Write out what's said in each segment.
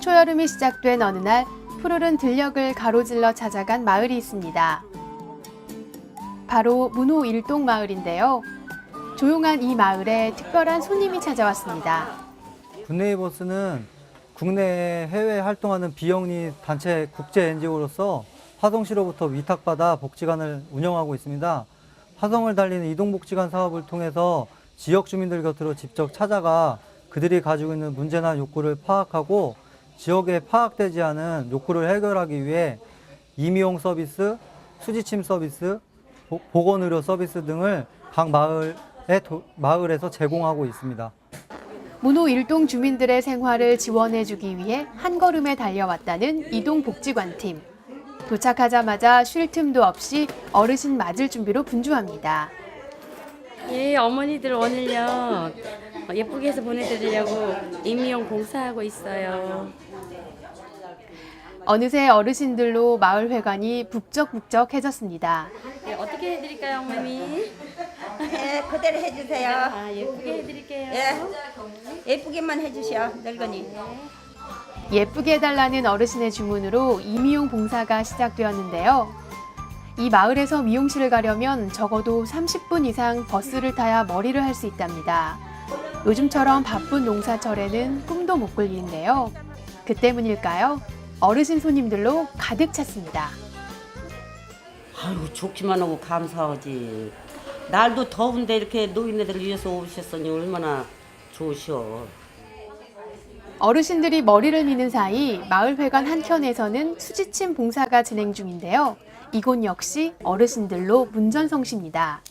초여름이 시작된 어느 날 푸르른 들녘을 가로질러 찾아간 마을이 있습니다. 바로 문호 일동 마을인데요. 조용한 이 마을에 특별한 손님이 찾아왔습니다. 굿네이버스는 국내 해외 활동하는 비영리 단체 국제 NGO로서 화성시로부터 위탁받아 복지관을 운영하고 있습니다. 화성을 달리는 이동복지관 사업을 통해서 지역 주민들 곁으로 직접 찾아가 그들이 가지고 있는 문제나 욕구를 파악하고 지역에 파악되지 않은 욕구를 해결하기 위해 임용 서비스, 수지침 서비스, 보- 보건의료 서비스 등을 각 마을에 도- 마을에서 제공하고 있습니다. 문호 일동 주민들의 생활을 지원해주기 위해 한 걸음에 달려왔다는 이동복지관팀. 도착하자마자 쉴 틈도 없이 어르신 맞을 준비로 분주합니다. 예, 어머니들 오늘요 예쁘게 해서 보내드리려고 임미용 공사하고 있어요. 어느새 어르신들로 마을 회관이 북적북적해졌습니다. 예, 어떻게 해드릴까요, 어머니? 예, 그대로 해주세요. 아, 예쁘게 해드릴게요. 예, 예쁘게만 해주셔, 늙은이. 예쁘게 해달라는 어르신의 주문으로 이미용 봉사가 시작되었는데요. 이 마을에서 미용실을 가려면 적어도 30분 이상 버스를 타야 머리를 할 수 있답니다. 요즘처럼 바쁜 농사철에는 꿈도 못꿀 일인데요. 그 때문일까요? 어르신 손님들로 가득 찼습니다. 아유 좋기만 하고 감사하지. 날도 더운데 이렇게 노인네들을 위해서 오셨으니 얼마나 좋으셔. 어르신들이 머리를 미는 사이 마을회관 한켠에서는 수지침 봉사가 진행 중인데요. 이곳 역시 어르신들로 문전성시입니다.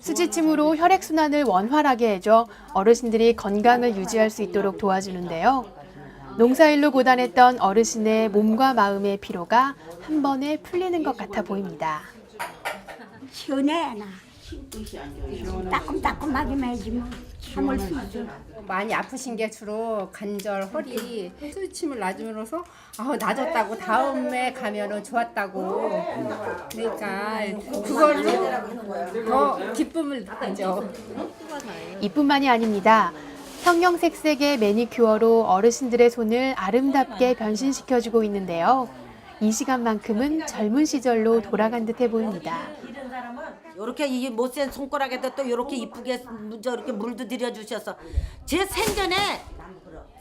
수지침으로 혈액순환을 원활하게 해줘 어르신들이 건강을 유지할 수 있도록 도와주는데요. 농사일로 고단했던 어르신의 몸과 마음의 피로가 한 번에 풀리는 것 같아 보입니다. 시원해 나 따끔따끔하기만 해지 뭐 참을 수 있어 많이 아프신 게 주로 관절, 허리, 수침을 놔줌으로써 아 나졌다고 다음에 가면은 좋았다고 그러니까 그걸로 더 기쁨을 느끼죠. 이뿐만이 아닙니다. 형형색색의 매니큐어로 어르신들의 손을 아름답게 변신시켜주고 있는데요. 이 시간만큼은 젊은 시절로 돌아간 듯해 보입니다. 요렇게 이 못센 손가락에도 또 요렇게 이쁘게 저렇게 물도 들여 주셔서 제 생전에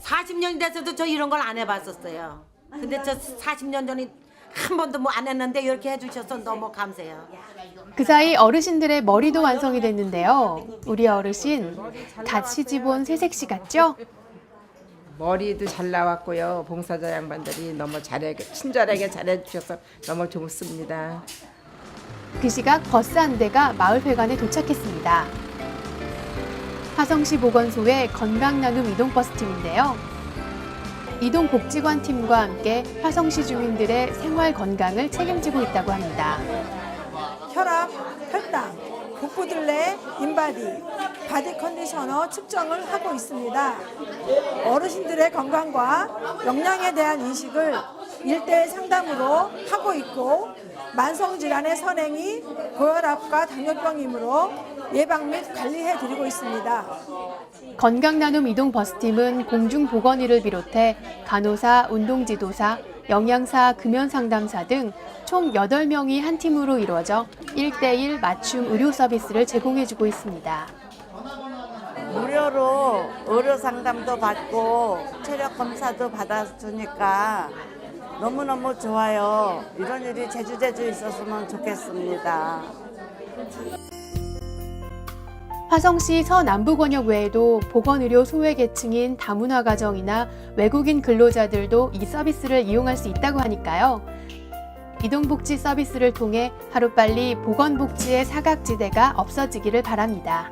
40년이 돼서도 저 이런 걸 안 해봤었어요. 근데 저 40년 전에 한 번도 뭐 안 했는데 이렇게 해주셔서 너무 감사해요. 그 사이 어르신들의 머리도 완성이 됐는데요. 우리 어르신 갓 시집 온 새색시 같죠? 머리도 잘 나왔고요. 봉사자 양반들이 너무 잘해 친절하게 잘해 주셔서 너무 좋습니다. 그 시각 버스 한 대가 마을회관에 도착했습니다. 화성시 보건소의 건강나눔 이동버스팀인데요. 이동복지관 팀과 함께 화성시 주민들의 생활 건강을 책임지고 있다고 합니다. 혈압, 혈당, 복부둘레, 인바디, 바디 컨디셔너 측정을 하고 있습니다. 어르신들의 건강과 영양에 대한 인식을 일대 상담으로 하고 있고 만성질환의 선행이 고혈압과 당뇨병이므로 예방 및 관리해 드리고 있습니다. 건강 나눔 이동 버스팀은 공중보건의를 비롯해 간호사, 운동지도사, 영양사, 금연상담사 등 총 8명이 한 팀으로 이루어져 1대1 맞춤 의료 서비스를 제공해주고 있습니다. 무료로 의료 상담도 받고 체력 검사도 받아주니까 너무너무 좋아요. 이런 일이 제주제주 있었으면 좋겠습니다. 화성시 서남부권역 외에도 보건의료 소외계층인 다문화 가정이나 외국인 근로자들도 이 서비스를 이용할 수 있다고 하니까요. 이동복지 서비스를 통해 하루빨리 보건복지의 사각지대가 없어지기를 바랍니다.